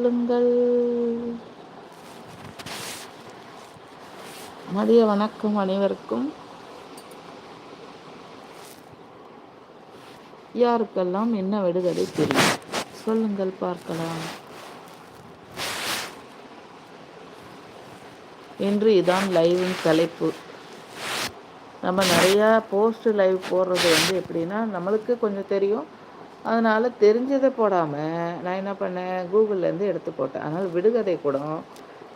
சொல்லுங்கள். மதிய வணக்கம் அனைவருக்கும். யாருக்கெல்லாம் என்ன விடுதலை தெரியும்? சொல்லுங்கள் பார்க்கலாம். இன்று இதான் லைவின் தலைப்பு. நம்ம நிறையா போஸ்ட் லைவ் போடுறது வந்து எப்படின்னா நம்மளுக்கு கொஞ்சம் தெரியும். அதனால் தெரிஞ்சதை போடாமல் நான் என்ன பண்ணேன்? கூகுள்லேருந்து எடுத்து போட்டேன். அதனால் விடுகதை கூட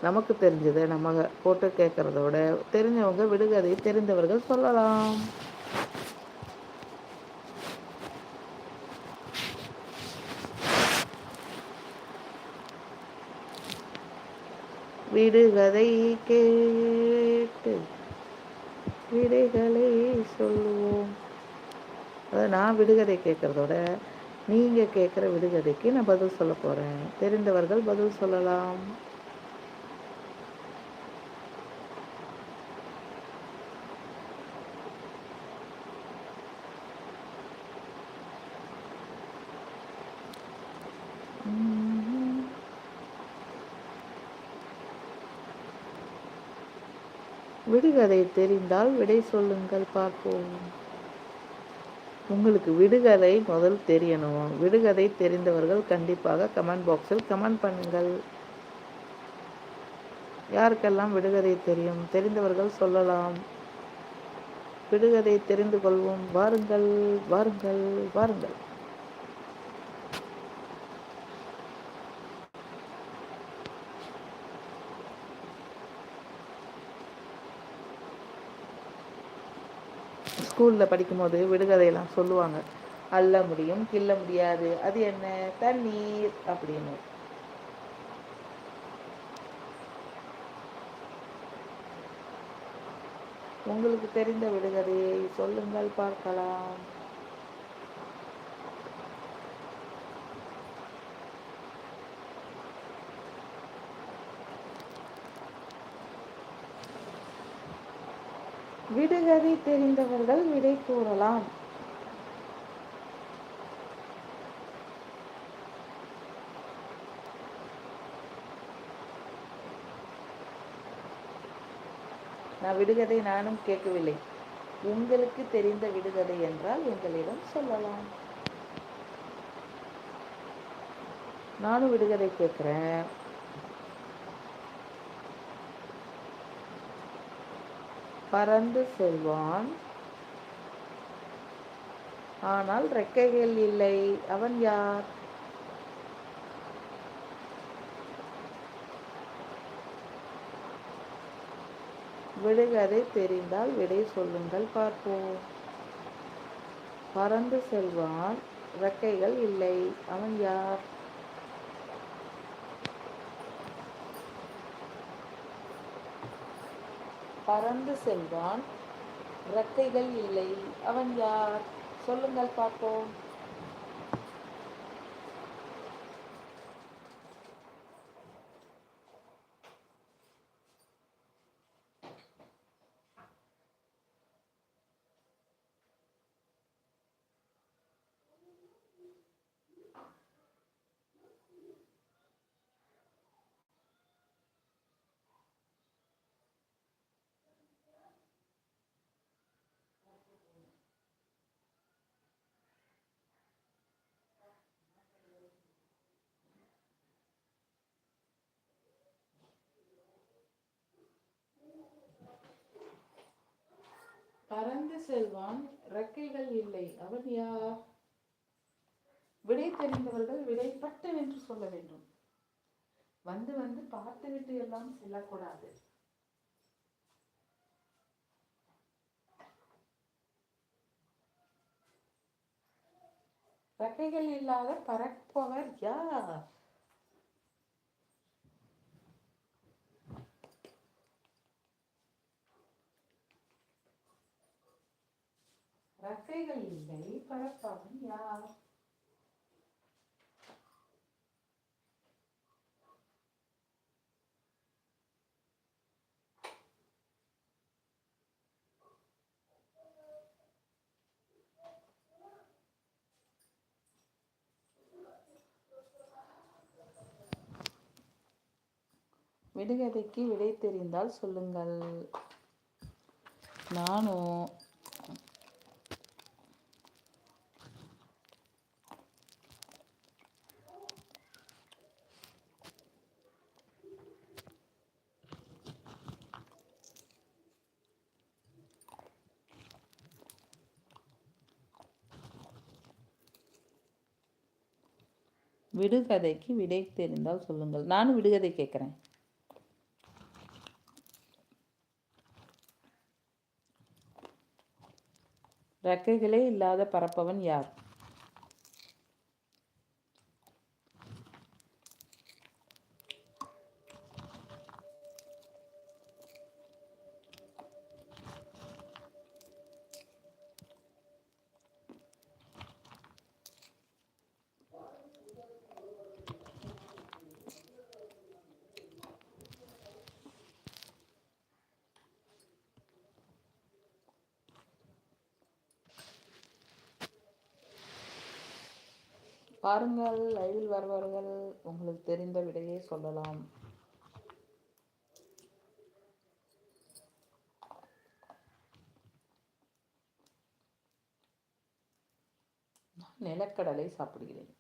நமக்கு தெரிஞ்சதை நம்ம போட்டு கேட்குறத விட தெரிஞ்சவங்க விடுகதை தெரிந்தவர்கள் சொல்லலாம். விடுகதை கேட்டு விடைகளை சொல்லுவோம். அதை நான் விடுகதை கேட்குறதோட நீங்கள் கேட்குற விடுகதைக்கு நான் பதில் சொல்ல போகிறேன் தெரிந்தவர்கள் பதில் சொல்லலாம். விடுகதை தெரிந்தால் விடை சொல்லுங்கள் பார்ப்போம். உங்களுக்கு விடுகதை முதல் தெரியணும். விடுகதை தெரிந்தவர்கள் கண்டிப்பாக கமெண்ட் பாக்ஸில் கமெண்ட் பண்ணுங்கள். யாருக்கெல்லாம் விடுகதை தெரியும்? தெரிந்தவர்கள் சொல்லலாம். விடுகதை தெரிந்து கொள்வோம். வாருங்கள் வாருங்கள் வாருங்கள். ஸ்கூலில் படிக்கும்போது விடுகதையெல்லாம் சொல்லுவாங்க. அள்ள முடியும் கிள்ள முடியாது. அது என்ன? தண்ணீர் அப்படின்னு. உங்களுக்கு தெரிந்த விடுகதையை சொல்லுங்கள் பார்க்கலாம். விடுகதை தெரிந்தவர்கள் விடை கூறலாம். நான் விடுகதை நானும் கேட்கவில்லை. உங்களுக்கு தெரிந்த விடுகதை என்றால் எங்களிடம் சொல்லலாம். நானும் விடுகதை கேட்குறேன். பறந்து செல்வான். ஆனால் ரெக்கைகள் இல்லை. அவன் யார்? விடுகதை தெரிந்தால் விடை சொல்லுங்கள் பார்ப்போம். பறந்து செல்வான். ரெக்கைகள் இல்லை. அவன் யார்? பறந்து செல்வான். இறக்கைகள் இல்லை. அவன் யார்? சொல்லுங்கள் பார்ப்போம். பறந்து செல்வான் ரெக்கைகள் இல்லை. அவன் யார்? விடை தெரிந்தவர்கள் விடை என்று சொல்ல வேண்டும். வந்து வந்து பார்த்து விட்டு எல்லாம் செல்லக்கூடாது. ரெக்கைகள் இல்லாத பறப்பவர் யார்? ரக்கைகள் இல்லை பரப்பவன் யார்? விடுகதைக்கு விடை தெரிந்தால் சொல்லுங்கள். நானும் விடுகதைக்கு விடை தெரிந்தால் சொல்லுங்கள். நானும் விடுகதை கேட்குறேன். ரெக்கைகளே இல்லாத பறப்பவன் யார்? பாருங்கள் லைவில் வருவார்கள் உங்களுக்கு தெரிந்த விடையை சொல்லலாம். நான் நிலக்கடலை சாப்பிடுகிறேன்.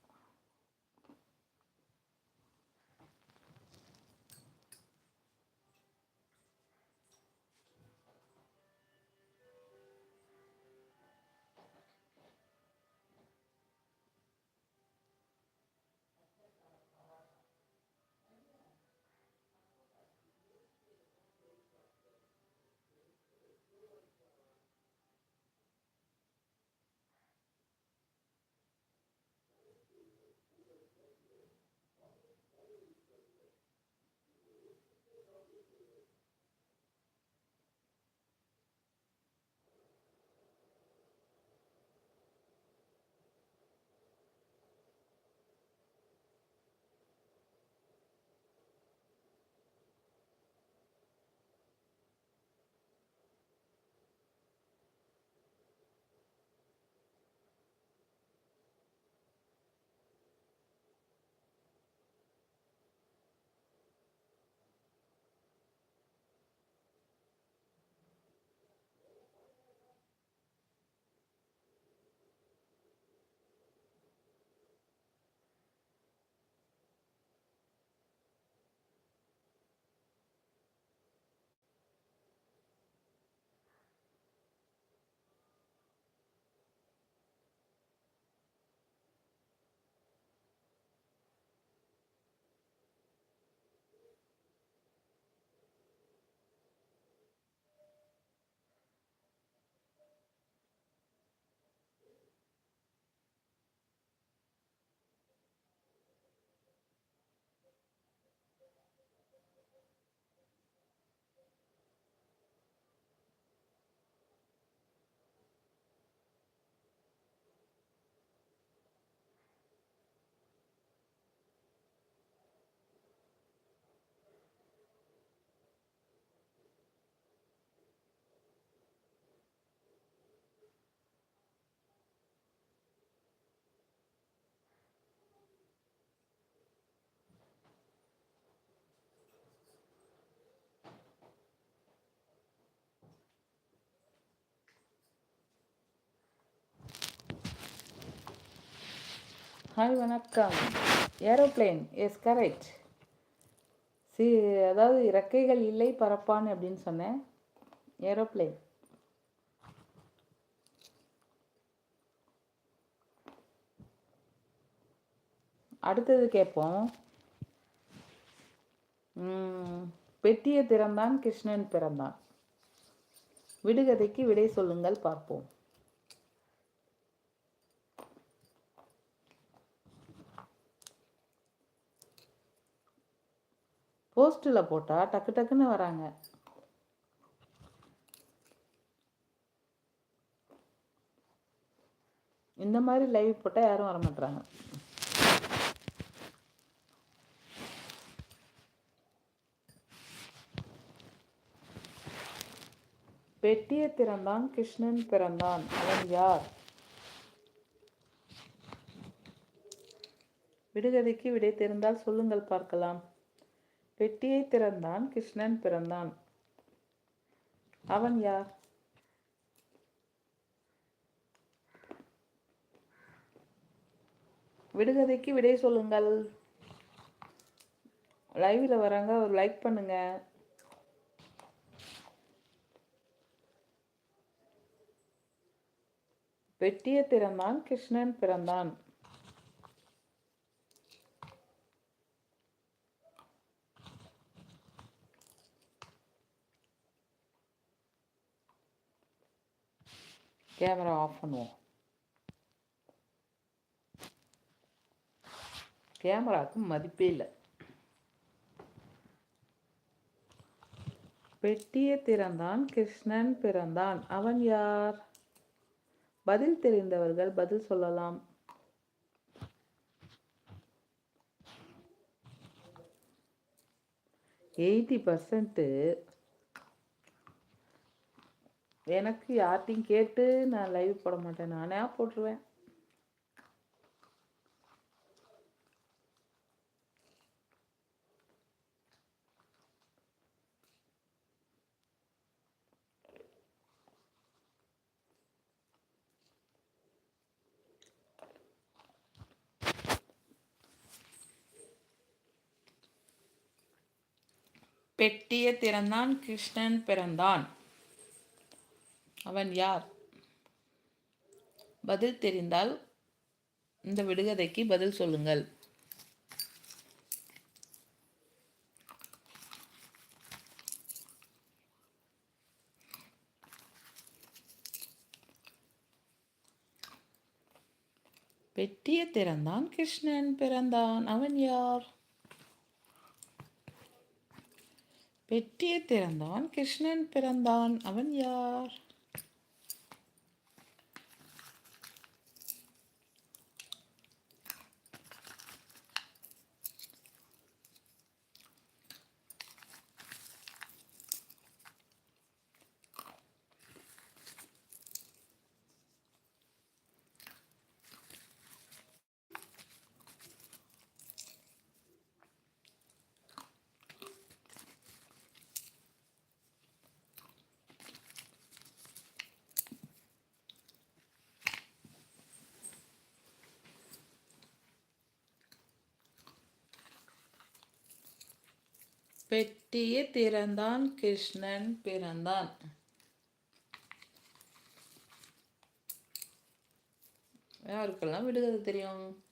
ஹாய் வணக்கம். ஏரோப்ளேன் எஸ் கரெக்ட் சி அதாவது இறக்கைகள் இல்லை பரப்பான் அப்படின்னு சொன்னேன். ஏரோப்ளேன் அடுத்தது கேட்போம். பெட்டிய திறந்தான் கிருஷ்ணன் பிறந்தான். விடுகதைக்கு விடை சொல்லுங்கள் பார்ப்போம். போஸ்ட்டில் போட்டால் டக்கு டக்குன்னு வராங்க. இந்த மாதிரி லைவ் போட்டால் யாரும் வர மாட்டாங்க பெட்டியை திறந்தான் கிருஷ்ணன் பிறந்தான். அவன் யார்? விடுகதைக்கு விடை தெரிந்தால் சொல்லுங்கள் பார்க்கலாம். பெட்டியை திறந்தான் கிருஷ்ணன் பிறந்தான். அவன் யார்? விடுகதைக்கு விடை சொல்லுங்கள். லைவில் வராங்க ஒரு லைக் பண்ணுங்க. பெட்டியை திறந்தான் கிருஷ்ணன் பிறந்தான். கேமரா ஆஃப் பண்ணுவோம். கேமராவுக்கு மதிப்பே இல்லை. பெட்டியை திறந்தான் கிருஷ்ணன் பிறந்தான். அவன் யார்? பதில் தெரிந்தவர்கள் பதில் சொல்லலாம். எயிட்டி பர்சன்ட்டு எனக்கு யார்ட்டையும் கேட்டு நான் லைவ் போட மாட்டேன். நானே போட்டுருவேன். பெட்டியை திறந்தான் கிருஷ்ணன் பிறந்தான். அவன் யார்? பதில் தெரிந்தால் இந்த விடுகதைக்கு பதில் சொல்லுங்கள். பெட்டியை திறந்தான் கிருஷ்ணன் பிறந்தான். அவன் யார்? பெட்டியை திறந்தான் கிருஷ்ணன் பிறந்தான். அவன் யார்? பெட்டியை திறந்தான் கிருஷ்ணன் பிறந்தான். யாருக்கெல்லாம் விடுதலை தெரியும்?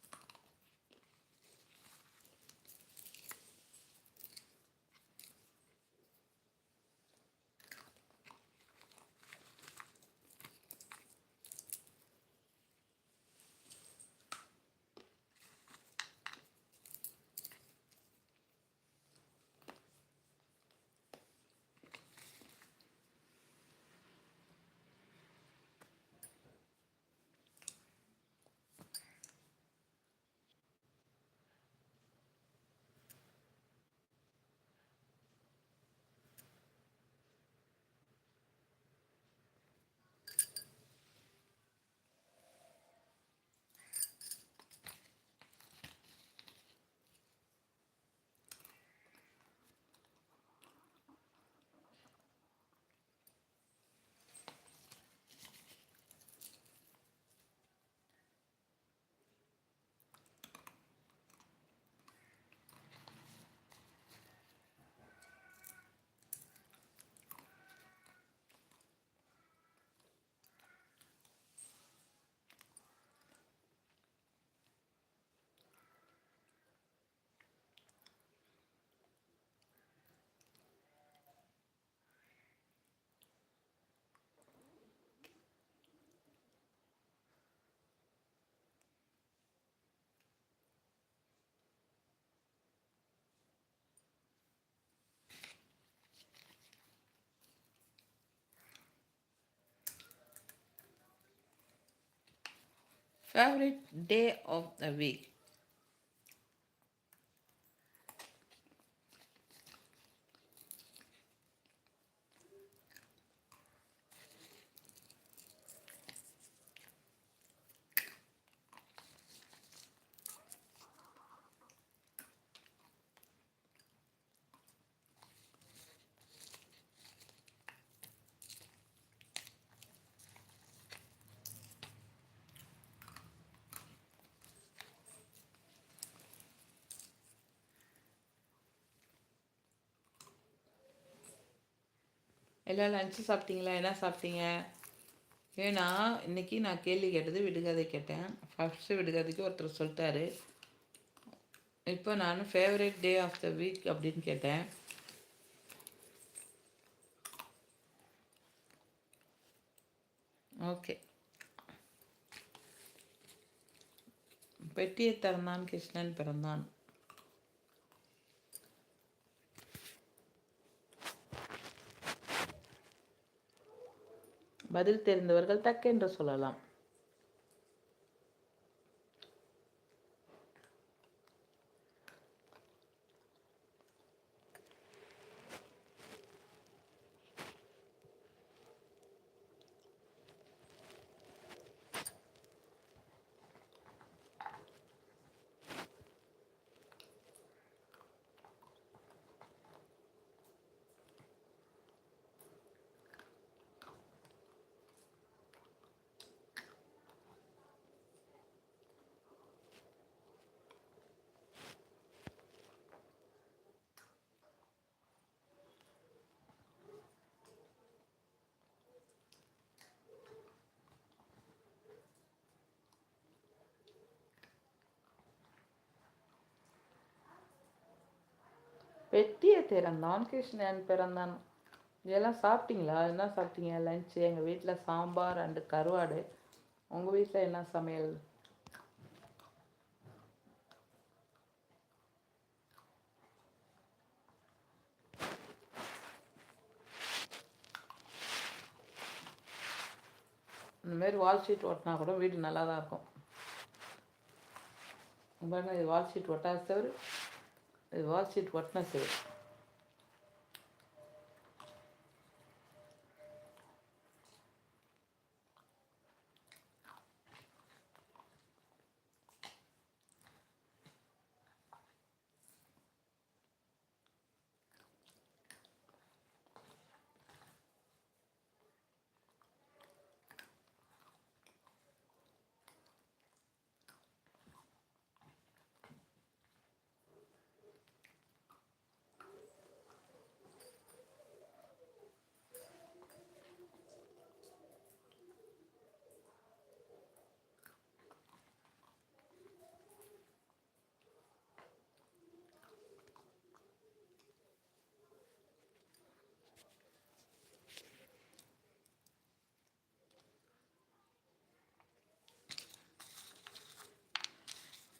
Favorite day of the week எல்லாம் லஞ்சு சாப்பிட்டீங்களா? என்ன சாப்பிட்டீங்க? ஏன்னா இன்றைக்கி நான் கேள்வி கேட்டது விடுகதை கேட்டேன். ஃபஸ்ட்டு விடுகதைக்கு ஒருத்தர் சொல்லிட்டாரு. இப்போ நான் favourite day of the week அப்படின்னு கேட்டேன். ஓகே பெட்டியை திறந்தான் கிருஷ்ணன் பிறந்தான். பதில் தெரிந்தவர்கள் தக்கென்று சொல்லலாம். வெட்டியை திறந்தான் கிருஷ்ணன் பிறந்தான். இதெல்லாம் சாப்பிட்டீங்களா? என்ன சாப்பிட்டீங்க? லஞ்சு எங்கள் வீட்டில் சாம்பார் அண்டு கருவாடு. உங்கள் வீட்டில் என்ன சமையல்? இந்தமாரி வால் ஷீட் ஒட்டினா கூட வீடு நல்லா தான் இருக்கும் ரொம்ப இது வால் ஷீட் ஒட்டாத தவிர இது வால் ஷீட் ஒட்டின சரி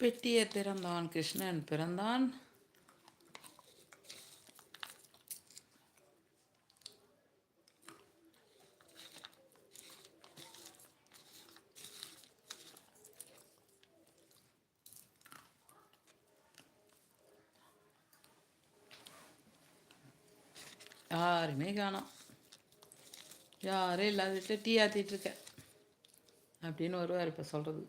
பெட்டியை திறந்தான் கிருஷ்ணன் பிறந்தான். யாருமே காணோம். யாரும் இல்லாத டீ ஆற்றிட்டு அப்படின்னு வருவார் இப்போ சொல்கிறது